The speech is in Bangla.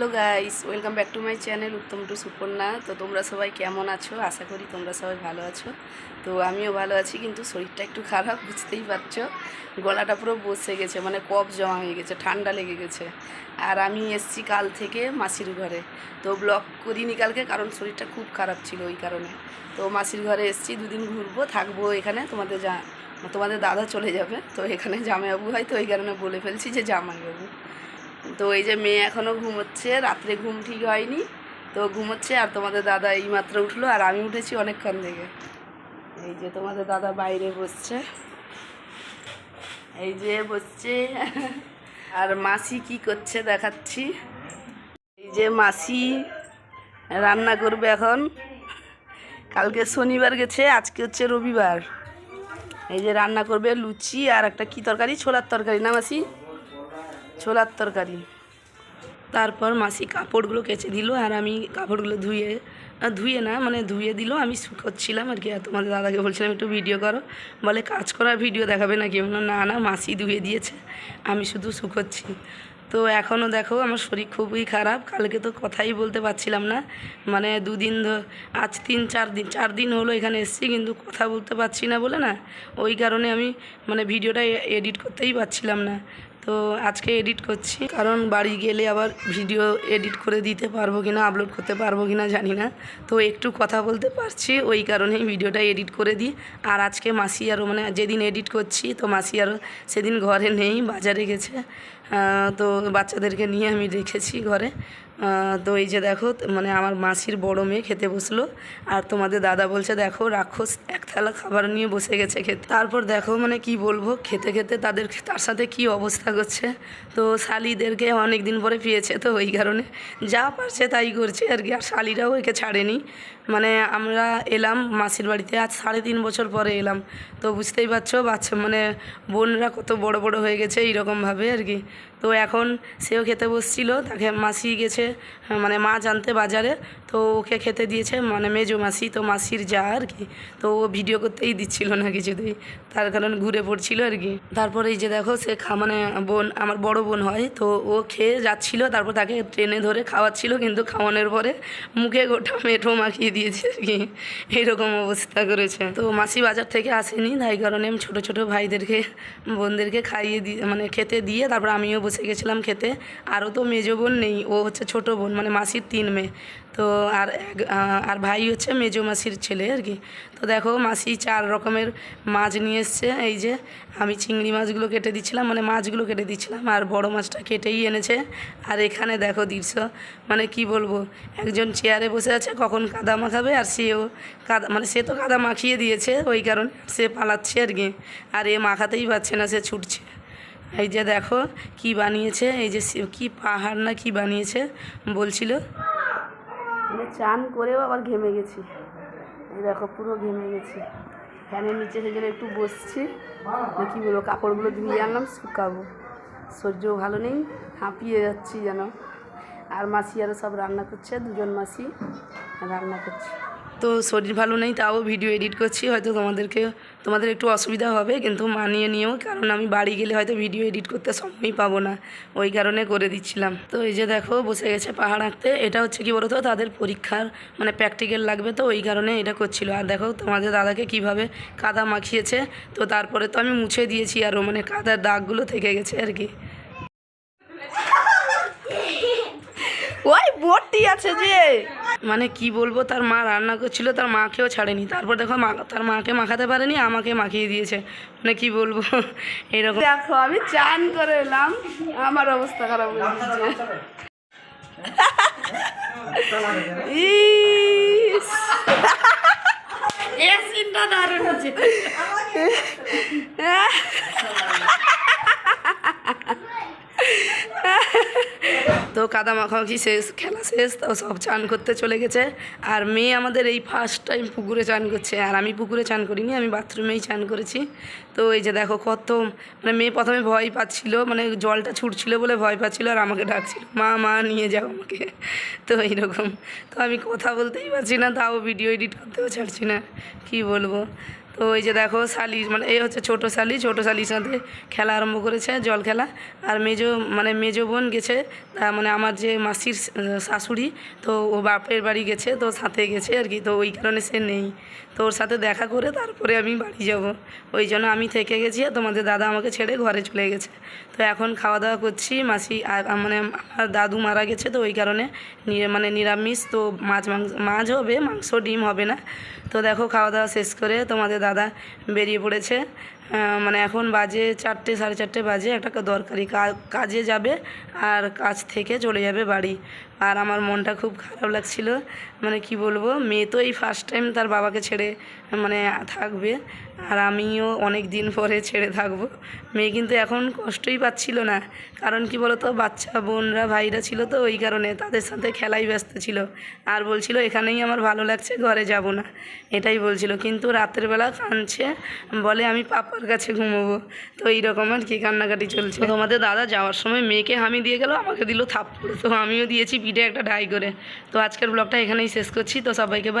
Hello guys, welcome back to my channel Uttam to Suparna. তো তোমরা সবাই কেমন আছো? আশা করি তোমরা সবাই ভালো আছো। তো আমিও ভালো আছি, কিন্তু শরীরটা একটু খারাপ, বুঝতেই পারছ? গলাটা পুরো বসে গেছে মানে কফ জমা হয়ে গেছে, ঠান্ডা লেগে গেছে। আর আমি এসছি কাল থেকে মাসির ঘরে। তো ব্লগ করিনি কালকে, কারণ শরীরটা খুব খারাপ ছিল ওই কারণে। তো মাসির ঘরে এসছি, দুদিন ঘুরবো, থাকব এখানে। তোমাদের যা, তোমাদের দাদা চলে যাবে, তো এখানে জামাইবাবু হয়, তো ওই কারণে বলে ফেলছি যে জামাইবাবু। তো এই যে মেয়ে এখনও ঘুমোচ্ছে, রাত্রে ঘুম ঠিক হয়নি। তো ঘুমোচ্ছে আর তোমাদের দাদা এই মাত্র উঠল আর আমি উঠেছি অনেকক্ষণ থেকে। এই যে তোমাদের দাদা বাইরে বসছে। এই যে বসছে। আর মাসি কি করছে দেখাচ্ছি। এই যে মাসি রান্না করবে এখন। কালকে শনিবার গেছে, আজকে হচ্ছে রবিবার। এই যে রান্না করবে লুচি আর একটা কি তরকারি? ছোলার তরকারি না মাসি? ছোলার তরকারি তারপর মাসি কাপড়গুলো কেচে দিল আর আমি কাপড়গুলো ধুয়ে ধুয়ে না মানে ধুয়ে দিল। আমি শুকোচ্ছিলাম আর কি আর তোমাদের দাদাকে বলছিলাম একটু ভিডিও করো। বলে কাজ করার ভিডিও দেখাবে নাকি? বললাম, না না মাসি ধুয়ে দিয়েছে আমি শুধু শুকোচ্ছি। তো এখনও দেখো আমার শরীর খুবই খারাপ। কালকে তো কথাই বলতে পারছিলাম না। মানে দুদিন ধ- আজ তিন চার দিন চার দিন হলো এখানে এসেছি কিন্তু কথা বলতে পারছি না বলে না ওই কারণে আমি মানে ভিডিওটা এডিট করতেই পারছিলাম না। তো আজকে এডিট করছি। কারণ বাড়ি গেলে আবার ভিডিও এডিট করে দিতে পারব কিনা আপলোড করতে পারব কিনা জানি না। তো একটু কথা বলতে পারছি, ওই কারণেই ভিডিওটা এডিট করে দিই। আর আজকে মাসি আরও মানে যেদিন এডিট করছি, তো মাসি আরও সেদিন ঘরে নেই, বাজারে গেছে। তো বাচ্চাদেরকে নিয়ে আমি রেখেছি ঘরে। তো এই যে দেখো মানে আমার মাসির বড় মেয়ে খেতে বসল। আর তোমাদের দাদা বলছে, দেখো, রাক্ষস এক থালা খাবার নিয়ে বসে গেছে খেতে। তারপর দেখো মানে কি বলব, খেতে খেতে তাদের, তার সাথে কি অবস্থা করছে। তো শালিদেরকে অনেক দিন পরে পেয়েছে তো ওই কারণে। যা পারছে তাই করছে আর কি, আর শালিরাও একে ছাড়েনি। মানে আমরা এলাম, মাসির বাড়িতে আজ সাড়ে তিন বছর পরে এলাম। তো বুঝতেই পারছ, বাচ্চা মানে বোনরা কত বড় বড় হয়ে গেছে এইরকমভাবে আর কি। তো এখন সেও খেতে বসছিল, তাকে মাসি গেছে মানে মা জানতে বাজারে, তো ওকে খেতে দিয়েছে মানে মেজো মাসি, তো মাসির যা আর কি, তো ও ভিডিও করতেই দিচ্ছিল না কিছুতেই। তার কারণ ঘুরে পড়ছিল আর কি। তারপরে এই যে দেখো, সে মানে বোন, আমার বড় বোন হয়, তো ও খেয়ে যাচ্ছিল, তারপর তাকে ট্রেনে ধরে খাওয়াচ্ছিল, কিন্তু খাওয়ানোর পরে মুখে গোটা মেঠো মাখিয়ে দিয়েছে আর কি। এইরকম অবস্থা করেছে। তো মাসি বাজার থেকে আসেনি, তাই কারণে আমি ছোটো ছোটো ভাইদেরকে, বোনদেরকে খাইয়ে দিয়ে মানে খেতে দিয়ে, তারপর আমিও বসে গেছিলাম খেতে। আরও তো মেজো বোন নেই, ও হচ্ছে ছোটো বোন মানে মাসির তিন মেয়ে। তো আর আর ভাই হচ্ছে মেজো মাসির ছেলে আর কি। তো দেখো মাসি চার রকমের মাছ নিয়ে এসছে। এই যে আমি চিংড়ি মাছগুলো কেটে দিচ্ছিলাম মানে মাছগুলো কেটে দিচ্ছিলাম, আর বড় মাছটা কেটেই এনেছে। আর এখানে দেখো দৃশ্য মানে কি বলব, একজন চেয়ারে বসে আছে, কখন কাদা মাখাবে, আর সেও কাদা মানে সে তো কাদা মাখিয়ে দিয়েছে, ওই কারণে সে পালাচ্ছে আর কি। আর এ মাখাতেই পারছে না, সে ছুটছে। এই যে দেখো কি বানিয়েছে, এই যে কি পাহাড় না কি বানিয়েছে, বলছিল। মানে চান করেও আবার ঘেমে গেছি। এই দেখো, পুরো ঘেমে গেছি। ফ্যানের নিচে সেই জন্য একটু বসছি। কি বলব কাপড়গুলো ধুয়ে আনলাম, শুকাবো। সহ্যও ভালো নেই, হাঁপিয়ে যাচ্ছি যেন। আর মাসি আরও সব রান্না করছে, দুজন মাসি রান্না করছে। তো শরীর ভালো নেই, তাও ভিডিও এডিট করছি, হয়তো তোমাদেরকে, তোমাদের একটু অসুবিধা হবে, কিন্তু মানিয়ে নিয়েও কারণ আমি বাড়ি গেলে হয়তো ভিডিও এডিট করতে সময়ই পাবো না, ওই কারণে করে দিচ্ছিলাম। তো এই যে দেখো, বসে গেছে পাহাড় আঁকতে, এটা হচ্ছে কি বলতো, তাদের পরীক্ষার মানে প্র্যাকটিক্যাল লাগবে তো, ওই কারণে এটা করছিল। আর দেখো, তোমাদের দাদাকে কীভাবে কাদা মাখিয়েছে, তো তারপরে তো আমি মুছে দিয়েছি আরও মানে কাদার দাগগুলো থেকে গেছে আর কি। ওই বোটটি আছে যে। মানে কি বলব তার মা রান্না করছিল তার মাকেও ছাড়েনি। তারপর দেখো মা তার মাকে মাখাতে পারেনি আমাকে মাখিয়ে দিয়েছে। মানে কি বলব এরকম। দেখো আমি চান করে এলাম আমার অবস্থা খারাপ হয়ে গেছে দারুণ হচ্ছে। তো কাদা মাখামাখি শেষ, খেলা শেষ তো সব চান করতে চলে গেছে। আর মেয়ে আমাদের এই ফার্স্ট টাইম পুকুরে চান করছে। আর আমি পুকুরে চান করিনি, আমি বাথরুমেই চান করেছি। তো এই যে দেখো কত মানে মেয়ে প্রথমে ভয় পাচ্ছিল মানে জলটা ছুটছিল বলে ভয় পাচ্ছিল, আর আমাকে ডাকছিল, মা মা, নিয়ে যাও আমাকে। তো এইরকম। তো আমি কথা বলতেই পারছি না, তাও ভিডিও এডিট করতেও ছাড়ছি না। কি বলব? তো ওই যে দেখো শালি মানে এই হচ্ছে ছোটো শালি, ছোটো শালির সাথে খেলা আরম্ভ করেছে, জল খেলা। আর মেজো মানে মেজো বোন গেছে, তা মানে আমার যে মাসির শাশুড়ি, তো ও বাপের বাড়ি গেছে, তো সাথে গেছে আর কি, তো ওই কারণে সে নেই। তো ওর সাথে দেখা করে তারপরে আমি বাড়ি যাব। ওই জন্য আমি থেকে গেছি আর তোমাদের দাদা আমাকে ছেড়ে ঘরে চলে গেছে। তো এখন খাওয়া দাওয়া করছি, মাসি মানে আমার দাদু মারা গেছে, তো ওই কারণে মানে নিরামিষ, তো মাছ মাংস, মাছ হবে, মাংস, ডিম হবে না। তো দেখো খাওয়া দাওয়া শেষ করে তোমাদের দাদা বেরিয়ে পড়েছে। মানে এখন বাজে চারটে, সাড়ে চারটে বাজে, একটা দরকারি কাজে যাবে আর কাজ থেকে চলে যাবে বাড়ি। আর আমার মনটা খুব খারাপ লাগছিল মানে কি বলব, মেয়ে তো এই ফার্স্ট টাইম তার বাবাকে ছেড়ে মানে থাকবে। আর আমিও অনেক দিন পরে ছেড়ে থাকব। মেয়ে কিন্তু এখন কষ্টই পাচ্ছিল না। কারণ কি বলতো, বাচ্চা, বোনরা, ভাইরা ছিল তো ওই কারণে তাদের সাথে খেলাই ব্যস্ত ছিল। আর বলছিল, এখানেই আমার ভালো লাগছে, ঘরে যাব না। এটাই বলছিল। কিন্তু রাতের বেলা কাঁদছে, বলে, আমি পাপার কাছে ঘুমোবো। তো এইরকম আর কি কান্নাকাটি চলছে। তোমাদের দাদা যাওয়ার সময় মেয়েকে হামি দিয়ে গেল, আমাকে দিল থাপ্পড়। তো আমিও দিয়েছি পিঠে একটা ঢাই করে। তো আজকের ব্লগটা এখানেই শেষ করছি। তো সবাইকে বাই